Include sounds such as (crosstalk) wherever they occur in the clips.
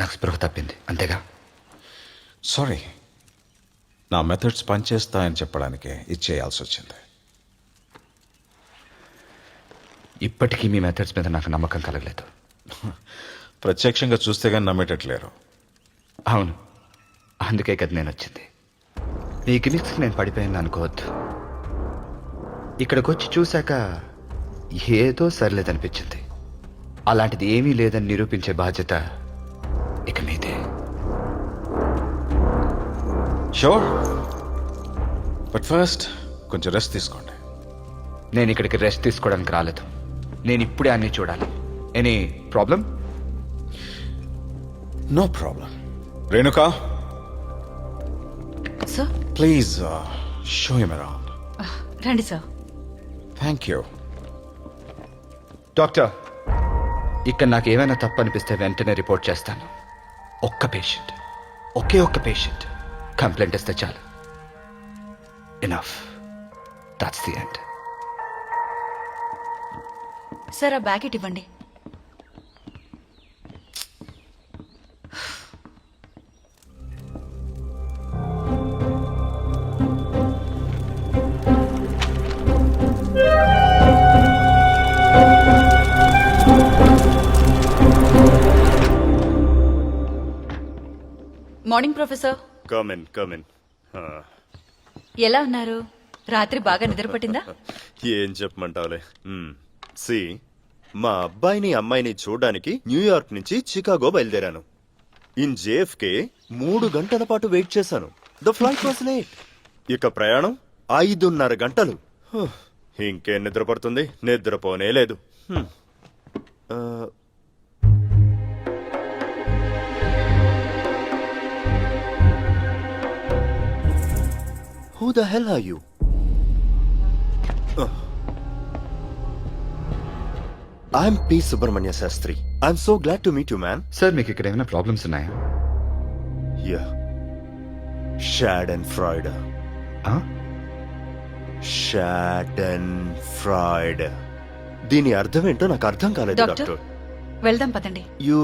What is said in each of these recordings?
నాకు స్పృహ తప్పింది అంతేగా? సారీ నా మెథడ్స్ పనిచేస్తాయని చెప్పడానికే ఇది చేయాల్సి వచ్చింది. ఇప్పటికీ మీ మెథడ్స్ మీద నాకు నమ్మకం కలగలేదు. (laughs) ప్రత్యక్షంగా చూస్తే కానీ నమ్మేటట్లేరు. అవును. అందుకే కదా నేను వచ్చింది. మీ గిమిక్స్కి నేను పడిపోయాను అనుకోవద్దు. ఇక్కడికి వచ్చి చూశాక ఏదో సర్లేదనిపించింది. అలాంటిది ఏమీ లేదని నిరూపించే బాధ్యత షూర్ బట్ ఫస్ట్ కొంచెం రెస్ట్ తీసుకోండి. నేను ఇక్కడికి రెస్ట్ తీసుకోవడానికి రాలేదు. నేను ఇప్పుడే అన్ని చూడాలి. Any problem no problem Renuka? Sir please show him around రండి సార్ థ్యాంక్ యూ డాక్టర్ ఇక్కడ నాకు ఏమైనా తప్పు అనిపిస్తే వెంటనే రిపోర్ట్ చేస్తాను. ఒక్క పేషెంట్ ఒకే ఒక్క పేషెంట్ కంప్లైంట్ ఇస్తే చాలు. Enough that's the end sir ఆ బ్యాకెట్ ఇవ్వండి. Morning professor come in come in ఎలా ఉన్నారు? రాత్రి బాగా నిద్రపట్టిందా (laughs) ఏం చెప్పమంటావులే. సి మా అబ్బాయిని అమ్మాయిని చూడడానికి న్యూయార్క్ నుంచి చికాగో బయలుదేరాను. ఇన్ జేఎఫ్కే మూడు గంటల పాటు వెయిట్ చేశాను. The flight was late. ఇక ప్రయాణం ఐదున్నర గంటలు. హ్, ఇంకేం నిద్ర పడుతుంది? నిద్రపోనే లేదు. హ్మ్. Who the hell are you? I'm P. Subramanya Sastry. I'm so glad to meet you, man. Sir మీకు ఇక్కడ ఏమైనా ప్రాబ్లమ్స్ ఉన్నాయా Yeah. Schadenfreude. ఆ? Schadenfreude. దీని అర్థం ఏంటో నాకు అర్థం కాలేదు డాక్టర్ డాక్టర్ వెళ్దాం పదండి యు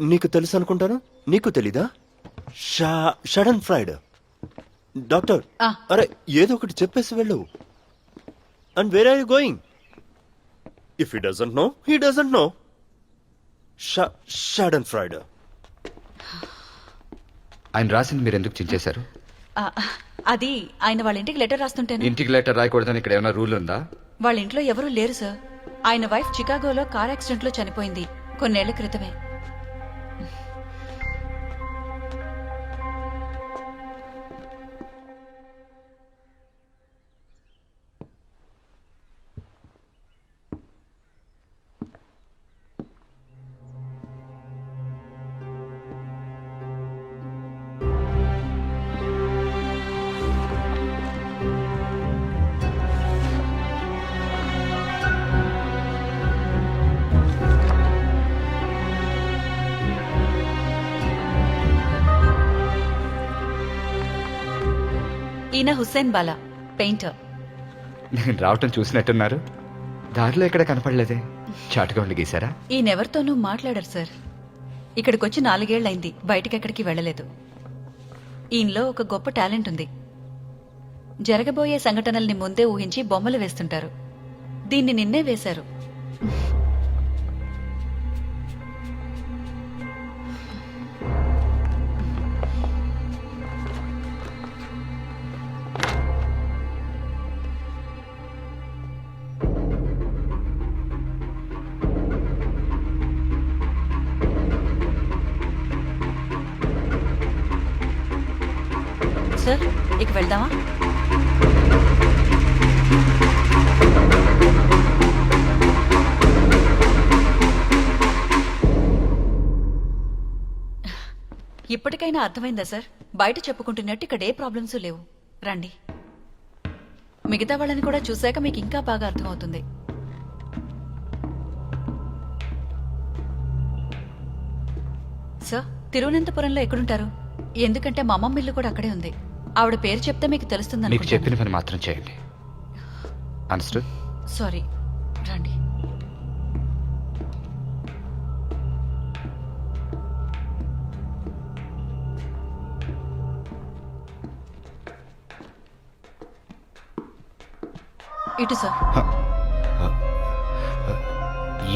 నీకు తెలుసు అనుకుంటాను నీకు తెలీదా షా షడన్ ఫ్రైడ్ డాక్టర్ ఆ. అరే ఏదో ఒకటి చెప్పేసి వెళ్ళు. And where are you going if he doesn't know he doesn't know sudden ఫ్రైడ్ ఆయన రాసింది మీరు ఎందుకు చించేశారు ఆ, అది ఆయన వాళ్ళ ఇంటికి లెటర్ రాస్తుంటేను? ఇంటికి లెటర్ రాయకూడదని ఇక్కడ ఏమైనా రూల్ ఉందా? వాళ్ళ ఇంట్లో ఎవరూ లేరు సార్. ఆయన వైఫ్ చికాగోలో కార్ యాక్సిడెంట్లో చనిపోయింది కొన్నేళ్ళ క్రితమే. ఈయన హుస్సేన్ బాలా పెయింటర్. నేను రావటం చూసినట్టున్నారు. దారిలో ఎక్కడ కనపడలేదే? చాటుగా ఉండి గీసారా ఈయనెవరితోనూ మాట్లాడరు సార్. ఇక్కడికొచ్చి నాలుగేళ్ళైంది బయటికెక్కడికి వెళ్ళలేదు. ఈయనలో ఒక గొప్ప టాలెంట్ ఉంది. జరగబోయే సంఘటనల్ని ముందే ఊహించి బొమ్మలు వేస్తుంటారు. దీన్ని నిన్నే వేశారు. సార్ ఇక వెళ్దామా? ఇప్పటికైనా అర్థమైందా సార్? బయట చెప్పుకుంటున్నట్టు ఇక్కడ ఏ ప్రాబ్లమ్స్ లేవు. రండి. మిగతా వాళ్ళని కూడా చూశాక మీకు ఇంకా బాగా అర్థమవుతుంది. సార్ తిరువనంతపురంలో ఎక్కడుంటారు? ఎందుకంటే మా అమ్మమ్మ ఇల్లు కూడా అక్కడే ఉంది. ఆవిడ పేరు చెప్తే మీకు తెలుస్తుంది మీకు చెప్పిన పని మాత్రం చేయండి. అండర్స్టూడ్ సారీ రండి. ఇటు సార్.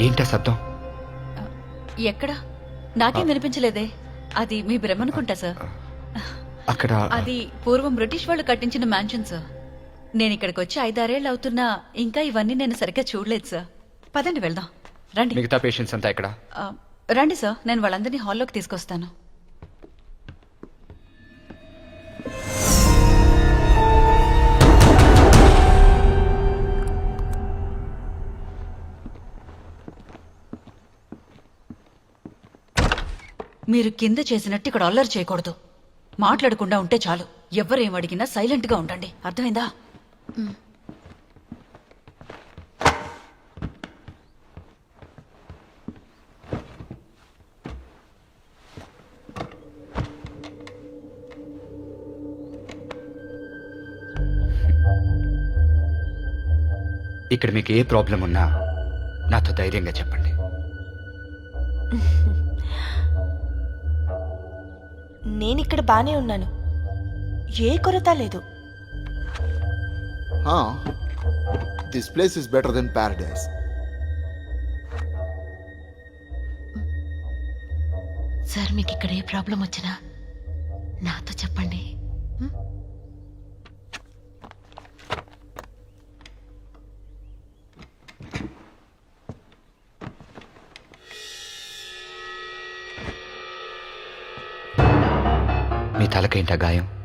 ఏంటా శబ్దం? ఎక్కడ? నాకేం వినిపించలేదే. అది మీ భ్రమనుకుంటా సార్. అక్కడ అది పూర్వం బ్రిటిష్ వాళ్ళు కట్టించిన మ్యాన్షన్ సార్ నేను ఇక్కడికి వచ్చి ఐదారేళ్ళు అవుతున్నా. ఇంకా ఇవన్నీ నేను సరిగ్గా చూడలేదు సార్ పదండి వెళ్దాం. రండి. మిగతా పేషెంట్స్ అంతా ఇక్కడ ఆ, రండి సార్ నేను వాళ్ళందరినీ హాల్లోకి తీసుకొస్తాను. మీరు కింద చేసినట్టు ఇక్కడ అల్లరి చేయకూడదు. మాట్లాడకుండా ఉంటే చాలు. ఎవరేం అడిగినా సైలెంట్గా ఉండండి. అర్థమైందా? ఇక్కడ మీకు ఏ ప్రాబ్లం ఉన్నా నాతో ధైర్యంగా చెప్పండి. (laughs) నేనిక్కడ బానే ఉన్నాను ఏ కొరత లేదు? This place is better than paradise. Sir మీకు ఇక్కడ ఏ ప్రాబ్లం వచ్చినా నాతో చెప్పండి తలకేంటా గాయం?